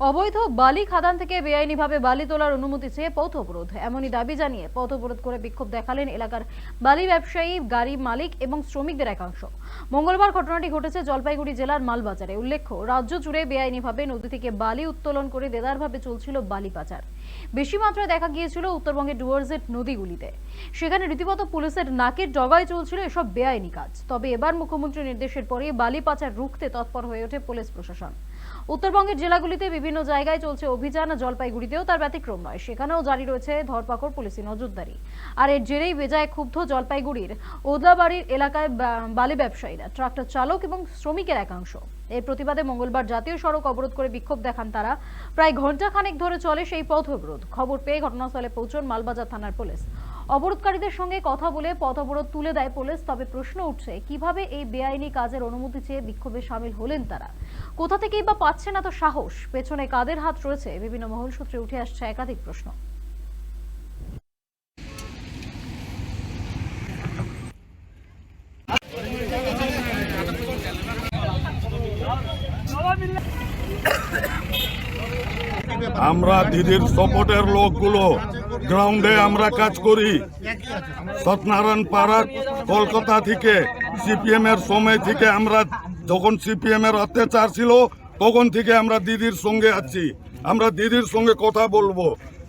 অবৈধ বালি খাদান থেকে বেআইনিভাবে বালি তোলার অনুমতি চেয়ে পথ অবরোধ এমনই দাবি জানিয়ে পথ অবরোধ করে বিক্ষোভ দেখালেন এলাকার বালি ব্যবসায়ী, গাড়ি মালিক এবং শ্রমিকদের একাংশ। মঙ্গলবার ঘটনাটি ঘটেছে জলপাইগুড়ি জেলার মালবাজারে। উল্লেখ্য, রাজ্য জুড়ে বেআইনিভাবে নদী থেকে বালি উত্তোলন করে দেদারভাবে চলছিল বালি পাচার। বেশি মাত্রায় দেখা গিয়েছিল উত্তরবঙ্গের ডুয়ার্সের নদীগুলিতে। সেখানে রীতিমতো পুলিশের নাকের ডগায় চলছিল এসব বেআইনি কাজ। তবে এবার মুখ্যমন্ত্রীর নির্দেশের পরে বালি পাচার রুখতে তৎপর হয়ে ওঠে পুলিশ প্রশাসন। উত্তরবঙ্গের জেলাগুলিতে বিভিন্ন জায়গায় চলছে অভিযান, জলপাইগুড়িতেও তার ব্যতিক্রম নয়। সেখানেও জারি রয়েছে ধরপাকড় পুলিশি নজরদারি। আর এর জেরেই বেজায় ক্ষুব্ধ জলপাইগুড়ির ওদলাবাড়ির এলাকায় বালি ব্যবসায়ীরা, ট্রাক্টর চালক এবং শ্রমিকের একাংশ। এর প্রতিবাদে মঙ্গলবার জাতীয় সড়ক অবরোধ করে বিক্ষোভ দেখান তারা। প্রায় ঘণ্টা খানেক ধরে চলে সেই পথ অবরোধ। খবর পেয়ে ঘটনাস্থলে পৌঁছন মালবাজার থানার পুলিশ। অবরোধকারীদের সঙ্গে কথা বলে পথ অবরোধ তুলে দেয় পুলিশ, তবে প্রশ্ন উঠছে, কীভাবে এই বেআইনি কাজের অনুমতি চেয়ে বিক্ষোভে সামিল হলেন তারা? কোথা থেকেই বা পাচ্ছে না তো সাহস? পেছনে কাদের হাত রয়েছে? বিভিন্ন মহল সূত্রে উঠে আসছে একাধিক প্রশ্ন। আমরা দিদির সাপোর্টের লোকগুলো গ্রাউন্ডে আমরা কাজ করি। সত্যনারায়ণ পাড়া কলকাতা থেকে সিপিএম এর সময় থেকে আমরা যখন সিপিএম এর অত্যাচার ছিল, তখন থেকে আমরা দিদির সঙ্গে আছি। আমরা দিদির সঙ্গে কথা বলব।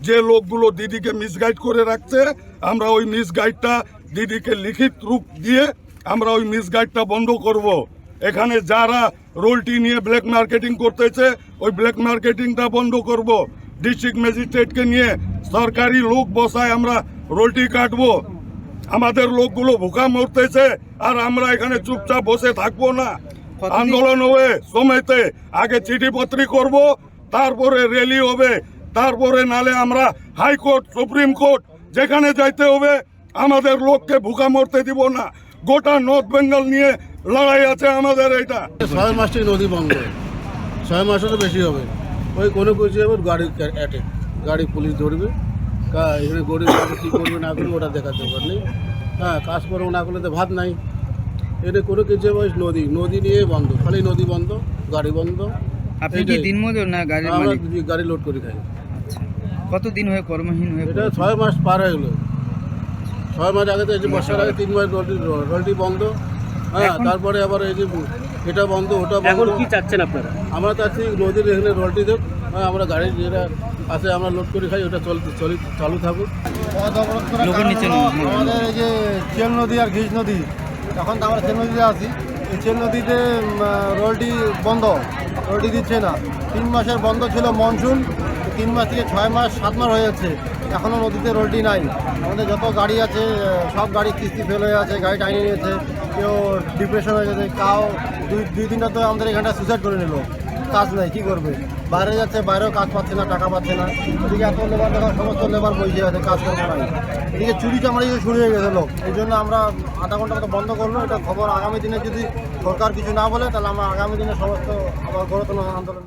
যে লোকগুলো দিদিকে মিসগাইড করে রাখছে, আমরা ওই মিসগাইডটা দিদিকে লিখিত রূপ দিয়ে আমরা ওই মিসগাইডটা বন্ধ করব। এখানে যারা রোলটি নিয়ে ব্ল্যাক মার্কেটিং করতেছে ওই ব্ল্যাক মার্কেটিংটা বন্ধ করব। ডিস্ট্রিক্ট ম্যাজিস্ট্রেটকে নিয়ে সরকারি লোক বসায় আমরা রোলটি কাটবো। আমাদের লোকগুলো ভুকা মরতেছে আর আমরা এখানে চুপচাপ বসে থাকব না। আন্দোলন হবে সময়তে। আগে চিঠিপত্রি করব তারপরে র্যালি হবে। তারপরে নালে আমরা হাইকোর্ট সুপ্রিম কোর্ট যেখানে যাইতে হবে আমাদের লোককে ভুকা মরতে দিব না। গোটা নর্থ বেঙ্গল নিয়ে লড়াই আছে আমাদের এটা ছয় মাস থেকে নদী বন্ধ। ছয় মাসেরও বেশি হবে। ওই কোনো কিছু হবে গাড়ি অ্যাটে গাড়ি পুলিশ ধরবে। এখানে গরিব মানুষ কী করবে না করবে ওটা দেখার দরকার নেই। হ্যাঁ কাজকর্ম না করলে তো ভাত নাই। এখানে কোনো কিছু হবে নদী নদী নিয়ে বন্ধ। খালি নদী বন্ধ গাড়ি বন্ধ। আপনি কি দিনমজুর না গাড়ির আমরা গাড়ি লোড করে খাই। আচ্ছা। কতদিন হয়ে কর্মহীন হয়ে এটা ছয় মাস পার হয়ে গেলো। ছয় মাস আগে তো বর্ষার আগে তিন মাস রোলটি রোলটি বন্ধ। হ্যাঁ তারপরে আবার এই যে এটা বন্ধ ওটা বন্ধ। এখন কি চাচ্ছেন আপনারা? আমরা চাচ্ছি নদীর এখানে রোলটি দেব। হ্যাঁ আমরা গাড়ি যেটা আছে আমরা লোড করে খাই ওটা চল চলি চালু থাকুক। আমাদের এই যে চেল নদী আর ঘিস নদী এখন তো আমরা চেল নদীতে আছি। এই চেল নদীতে রোলটি বন্ধ। রোলটি দিচ্ছে না। তিন মাসের বন্ধ ছিল মনসুন। তিন মাস থেকে ছয় মাস, সাত মাস হয়ে যাচ্ছে এখনও নদীতে রোলটি নাই। আমাদের যত গাড়ি আছে, সব গাড়ি কিস্তি ফেল হয়ে আছে, গাড়ি টাইনে নিয়েছে, কেউ ডিপ্রেশন হয়ে গেছে কাউ দুই দুই তিনটা তো আমাদের এখানটা সুইসাইড করে নিল। কাজ নাই, কী করবে? বাইরে যাচ্ছে, বাইরেও কাজ পাচ্ছে না, টাকা পাচ্ছে না। এদিকে এত লেবার দেখো, সমস্ত লেবার বসে আছে কাজ করবে নাই এদিকে চুরি চামড়ি শুরু হয়ে গেছে, লোক। এই জন্য আমরা আধা ঘণ্টা মতো বন্ধ করল। এটা খবর আগামী দিনে যদি সরকার কিছু না বলে, তাহলে আমরা আগামী দিনে সমস্ত আবার গড়তন আন্দোলন